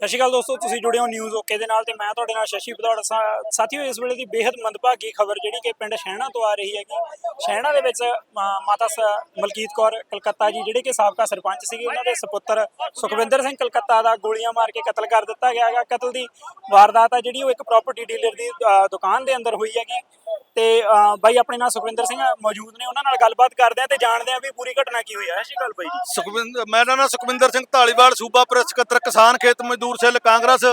ਸਤਿ ਸ਼੍ਰੀ ਅਕਾਲ ਦੋਸਤੋ, ਤੁਸੀਂ ਜੁੜੇ ਹੋ ਨਿਊਜ਼ ਓਕੇ ਦੇ ਨਾਲ ਤੇ ਮੈਂ ਤੁਹਾਡੇ ਨਾਲ ਸ਼ਸ਼ੀ ਬਦੌੜ ਸਾ- ਸਾਥੀਓ, ਇਸ ਵੇਲੇ ਦੀ ਬੇहद ਮੰਦਭਾਗੀ ਖਬਰ ਜਿਹੜੀ ਕਿ ਪਿੰਡ ਸ਼ਹਿਣਾ ਤੋਂ ਆ ਰਹੀ ਹੈਗੀ। ਸ਼ਹਿਣਾ ਦੇ ਵਿੱਚ ਮਾਤਾ ਸ- ਮਲਕੀਤ ਕੌਰ ਕਲਕੱਤਾ ਜੀ, ਜਿਹੜੇ ਕਿ ਸਾਬਕਾ ਸਰਪੰਚ ਸੀਗੇ, ਉਹਨਾਂ ਦੇ ਸੁਪੁੱਤਰ ਸੁਖਵਿੰਦਰ ਸਿੰਘ ਕਲਕੱਤਾ ਦਾ ਗੋਲੀਆਂ ਮਾਰ ਕੇ ਕਤਲ ਕਰ ਦਿੱਤਾ ਗਿਆ ਹੈਗਾ। ਕਤਲ ਦੀ ਵਾਰਦਾਤ ਆ ਜਿਹੜੀ, ਉਹ ਇੱਕ ਪ੍ਰਾਪਰਟੀ ਡੀਲਰ ਦੀ ਦੁਕਾਨ ਦੇ ਅੰਦਰ ਹੋਈ ਹੈਗੀ। ਤੇ ਬਾਈ, ਆਪਣੇ ਨਾਲ ਸੁਖਵਿੰਦਰ ਸਿੰਘ ਮੌਜੂਦ ਨੇ, ਉਹਨਾਂ ਨਾਲ ਗੱਲਬਾਤ ਕਰਦੇ ਆ ਤੇ ਜਾਣਦੇ ਆ ਵੀ ਪੂਰੀ ਘਟਨਾ ਕੀ ਹੋਈ ਹੈ ਸਤਿ ਸ਼੍ਰੀ ਅਕਾਲ ਬਾਈ ਜੀ। ਸੁਖਵਿੰਦਰ ਮੇਰਾ ਨਾਮ ਸੁਖਵਿੰਦਰ ਸਿੰਘ ਢਾਲੀਵਾਲ ਸੂਬਾ ਪ੍ਰੈਸ ਸਕੱਤਰ ਕਿਸਾਨ ਖੇਤ ਮਜ਼ਦੂਰ ਸੈੱਲ ਕਾਂਗਰਸ,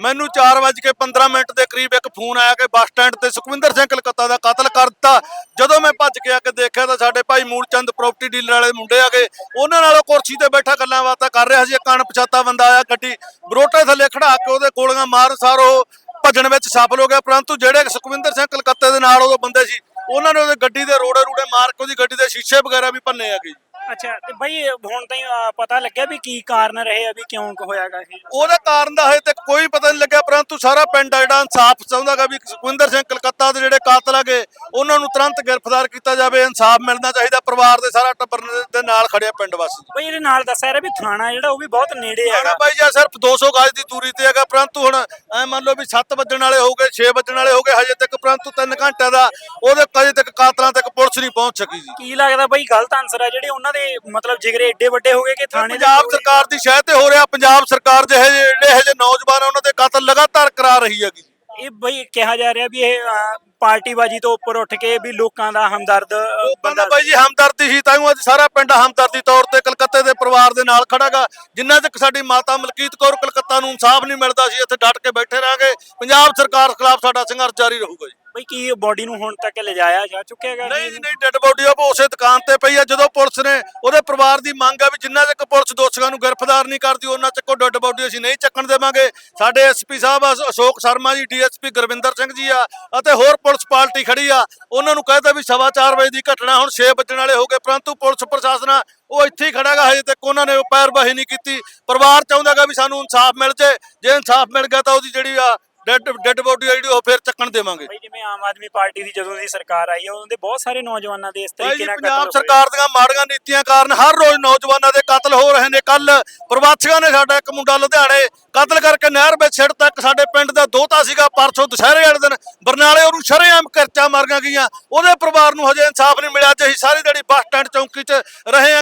ਮੈਨੂੰ 4:15 ਮਿੰਟ ਦੇ ਕਰੀਬ ਇੱਕ ਫੋਨ ਆਇਆ ਕਿ ਬੱਸ ਸਟੈਂਡ ਤੇ ਸੁਖਵਿੰਦਰ ਸਿੰਘ ਕਲਕੱਤਾ ਦਾ ਕਤਲ ਕਰ ਦਿੱਤਾ। ਜਦੋਂ ਮੈਂ ਭੱਜ ਕੇ ਆ ਕੇ ਦੇਖਿਆ ਤਾਂ ਸਾਡੇ ਭਾਈ ਮੂਲਚੰਦ ਪ੍ਰਾਪਰਟੀ ਡੀਲਰ ਵਾਲੇ ਮੁੰਡੇ ਆਗੇ ਉਹਨਾਂ ਨਾਲ ਉਹ ਕੁਰਸੀ ਤੇ ਬੈਠਾ ਗੱਲਾਂ ਬਾਤਾਂ ਕਰ ਰਿਹਾ ਸੀ। ਇੱਕ ਅਣਪਛਾਤਾ ਬੰਦਾ ਆਇਆ ਗੱਡੀ ਬਰੋਟੇ ਥੱਲੇ ਖੜਾ ਕੇ ਉਹਦੇ ਗੋਲੀਆਂ ਮਾਰ ਸਾਰੋ ਭੱਜਣ ਵਿੱਚ ਸਫਲ ਹੋ ਗਿਆ। ਪਰੰਤੂ ਜਿਹੜੇ ਸੁਖਵਿੰਦਰ ਸਿੰਘ ਕਲਕੱਤੇ ਦੇ ਨਾਲ ਉਹ ਬੰਦੇ ਸੀ, ਉਹਨਾਂ ਨੇ ਉਹਦੇ ਗੱਡੀ ਦੇ ਰੋੜੇ ਰੂੜੇ ਮਾਰ ਕੇ ਉਹਦੀ ਗੱਡੀ ਦੇ ਸ਼ੀਸ਼ੇ ਵਗੈਰਾ ਵੀ ਭੰਨੇ ਹੈਗੇ। ਅੱਛਾ ਤੇ ਬਾਈ ਹੁਣ ਅ, ਪਤਾ ਲੱਗਿਆ ਵੀ ਕੀ ਕਾਰਨ ਰਹੇ ਆ ਵੀ ਕਿਉਂ ਕੁ ਹੋਇਆਗਾ ਇਹ? ਉਹਦਾ ਕਾਰਨ ਦਾ ਹਜੇ ਤੱਕ ਕੋਈ ਪਤਾ ਨਹੀਂ ਲੱਗਿਆ ਪਰੰਤੂ ਸਾਰਾ ਪਿੰਡ ਆ ਜਿਹੜਾ ਇਨਸਾਫ ਚਾਹੁੰਦਾਗਾ ਵੀ ਸੁਖਵਿੰਦਰ ਸਿੰਘ ਕਲਕੱਤਾ ਦੇ ਜਿਹੜੇ ਕਾਤਲ ਹੈਗੇ ਉਹਨਾਂ ਨੂੰ ਤੁਰੰਤ ਗ੍ਰਿਫਤਾਰ ਕੀਤਾ ਜਾਵੇ ਇਨਸਾਫ ਮਿਲਣਾ ਚਾਹੀਦਾ ਪਰਿਵਾਰ ਦੇ ਸਾਰਾ ਟੱਬਰ ਦੇ- ਨਾਲ ਖੜਿਆ ਪਿੰਡ ਵਾਸੀ। ਬਾਈ ਇਹਦੇ ਨਾਲ ਦੱਸਿਆ ਰਿਹਾ ਵੀ ਥਾਣਾ ਜਿਹੜਾ ਉਹ ਵੀ ਬਹੁਤ ਨੇੜੇ ਆਣਾ ਹੈਗਾ ਬਾਈ ਜੀ ਸਿਰਫ 200 ਗਜ ਦੀ ਦੂਰੀ ਤੇ ਹੈਗਾ ਪਰੰਤੂ ਹੁਣ ਐ ਮੰਨ ਲਓ ਵੀ 7 ਵੱਜਣ ਵਾਲੇ ਹੋ ਗਏ 6 ਵੱਜਣ ਵਾਲੇ ਹੋ ਗਏ ਹਜੇ ਤੱਕ ਪਰੰਤੂ 3 ਘੰਟਿਆਂ ਦਾ ਉਹਦੇ ਹਜੇ ਤੱਕ ਕਾਤਲਾਂ ਤੱਕ ਪੁਲਿਸ ਨਹੀਂ ਪਹੁੰਚ ਸਕੀ ਜੀ। ਕੀ ਲੱਗਦਾ ਬਾਈ ਗਲਤ ਆਨਸਰ ਹੈ ਜਿਹੜੇ ਉਹਨਾਂ ਦੇ ਮਤਲਬ ਜਿਗਰੇ ਏਡੇ ਵੱਡੇ ਹੋ ਗਏ ਕਿ ਥਾਣੇ ਪੰਜਾਬ ਸਰਕਾਰ ਦੀ ਸ਼ਹਿ ਤੇ ਹੋ ਰਿਹਾ ਪੰਜਾਬ ਸਰਕਾਰ ਜਿਹੇ ਜਿਹੇ ਜਿਹੜੇ ਜਿਹੇ ਨੌਜਵਾਨ ਉਹਨਾਂ ਦੇ ਕਤਲ ਲਗਾਤਾਰ ਕਰਾ ਰਹੀ ਹੈਗੀ। ਇਹ ਬਾਈ ਕਿਹਾ ਜਾ ਰਿਹਾ ਵੀ ਇਹ ਪਾਰਟੀਬਾਜੀ ਤੋਂ ਉੱਪਰ ਉੱਠ ਕੇ ਵੀ ਲੋਕਾਂ ਦਾ ਹਮਦਰਦ ਬੰਦਾ ਬੰਦਾ ਬਾਈ ਜੀ ਹਮਦਰਦੀ ਸੀ ਤਾਂ ਅੱਜ ਸਾਰਾ ਪਿੰਡ ਹਮਦਰਦੀ ਤੌਰ ਤੇ ਕਲਕੱਤੇ ਦੇ ਪਰਿਵਾਰ ਦੇ ਨਾਲ ਖੜਾਗਾ ਜਿੰਨਾ ਤੱਕ ਸਾਡੀ ਮਾਤਾ ਮਲਕੀਤ ਕੌਰ ਕਲਕੱਤਾ ਨੂੰ ਇਨਸਾਫ ਨਹੀਂ ਮਿਲਦਾ ਸੀ ਇੱਥੇ ਡਟ ਕੇ ਬੈਠੇ ਰਾਂਗੇ ਪੰਜਾਬ ਸਰਕਾਰ ਖਿਲਾਫ ਸਾਡਾ ਸੰਘਰਸ਼ ਜਾਰੀ ਰਹੂਗਾ ਜੀ। ਬਾਈ ਕੀ ਬੋਡੀ ਨੂੰ ਹੁਣ ਤੱਕ ਲਿਜਾਇਆ ਜਾ ਚੁੱਕਿਆ ਹੈਗਾ ਨਹੀਂ ਜੀ? ਨਹੀਂ ਡੈੱਡ ਬੋਡੀ ਉਹ ਉਸੇ ਦੁਕਾਨ ਤੇ ਪਈ ਆ ਜਦੋਂ ਪੁਲਿਸ ਨੇ ਉਹਦੇ ਪਰਿਵਾਰ ਦੀ ਮੰਗ ਆ ਵੀ ਜਿੰਨਾ ਤੱਕ ਪੁਲਿਸ ਦੋਸ਼ੀਆਂ ਨੂੰ ਗ੍ਰਿਫਤਾਰ ਨਹੀਂ ਕਰਦੀ ਉਹਨਾਂ ਚੱਕੋ ਡੈੱਡ ਬੋਡੀ ਅਸੀਂ ਨਹੀਂ ਚੱਕਣ ਦੇਵਾਂਗੇ। ਸਾਡੇ ਐਸਪੀ ਸਾਹਿਬ ਆ, ਅਸ਼ੋਕ ਸ਼ਰਮਾ ਜੀ ਡੀਐਸਪੀ ਗੁਰਵਿੰਦਰ ਸਿੰਘ ਜੀ ਆ ਅਤੇ ਹੋਰ ਪੁਲਿਸ ਪਾਰਟੀ ਖੜੀ ਆ। ਉਹਨਾਂ ਨੂੰ ਕਹਿੰਦਾ ਵੀ ਸਵਾ ਚਾਰ ਵਜੇ ਦੀ ਘਟਨਾ ਹੁਣ 6 ਵੱਜਣ ਵਾਲੇ ਹੋ ਗਏ ਪਰੰਤੂ ਪੁਲਿਸ ਪ੍ਰਸ਼ਾਸਨ ਆ ਉਹ ਇੱਥੇ ਹੀ ਖੜਾਗਾ ਹਜੇ ਤੱਕ ਉਹਨਾਂ ਨੇ ਪੈਰਵਾਹੀ ਨਹੀਂ ਕੀਤੀ। ਪਰਿਵਾਰ ਚਾਹੁੰਦਾਗਾ ਵੀ ਸਾਨੂੰ ਇਨਸਾਫ ਮਿਲ ਜੇ ਜੇ ਇਨਸਾਫ ਮਿਲ ਗਿਆ ਤਾਂ ਉਹਦੀ ਜਿਹੜੀ ਆ ਡੈੱਡ ਡੈੱਡ ਬੋਡੀ ਜਿਹੜੀ ਉਹ ਫਿਰ ਚੱਕਣ ਦੇਵਾਂਗੇ। ਬਾਈ ਜਿਵੇਂ ਆਮ ਆਦਮੀ ਪਾਰਟੀ ਦੀ ਜਦੋਂ ਦੀ ਸਰਕਾਰ ਆਈ ਹੈ ਉਦੋਂ ਦੇ ਬਹੁਤ ਸਾਰੇ ਨੌਜਵਾਨਾਂ ਦੇ ਇਸ ਤਰੀਕੇ ਨਾਲ ਪੰਜਾਬ। ਸਰਕਾਰ ਦੀਆਂ ਮਾੜੀਆਂ ਨੀਤੀਆਂ ਕਾਰਨ ਹਰ ਰੋਜ਼ ਨੌਜਵਾਨਾਂ ਦੇ ਕਤਲ ਹੋ ਰਹੇ ਨੇ। ਕੱਲ ਪ੍ਰਵਾਸੀਆਂ ਨੇ ਸਾਡਾ ਇੱਕ ਮੁੰਡਾ ਲੁਧਿਆਣੇ ਕਤਲ ਕਰਕੇ ਨਹਿਰ ਵਿੱਚ ਛਿੜ ਤੱਕ ਸਾਡੇ ਪਿੰਡ ਦਾ ਦੋਤਾ ਸੀਗਾ ਪਰਸੋਂ ਦੁਸ਼ਹਿਰੇ ਵਾਲੇ ਦਿਨ ਬਰਨਾਲੇ ਉਹਨੂੰ ਸ਼ਰੇਆਮ ਕਰਚਾ ਮਾਰੀਆਂ ਗਈਆਂ। ਉਹਦੇ ਪਰਿਵਾਰ ਨੂੰ ਹਜੇ ਇਨਸਾਫ ਨਹੀਂ ਮਿਲਿਆ। ਜੇ ਅਸੀਂ ਸਾਰੀ ਦਿਹਾੜੀ ਬੱਸ ਸਟੈਂਡ ਚੌਂਕੀ 'ਚ ਰਹੇ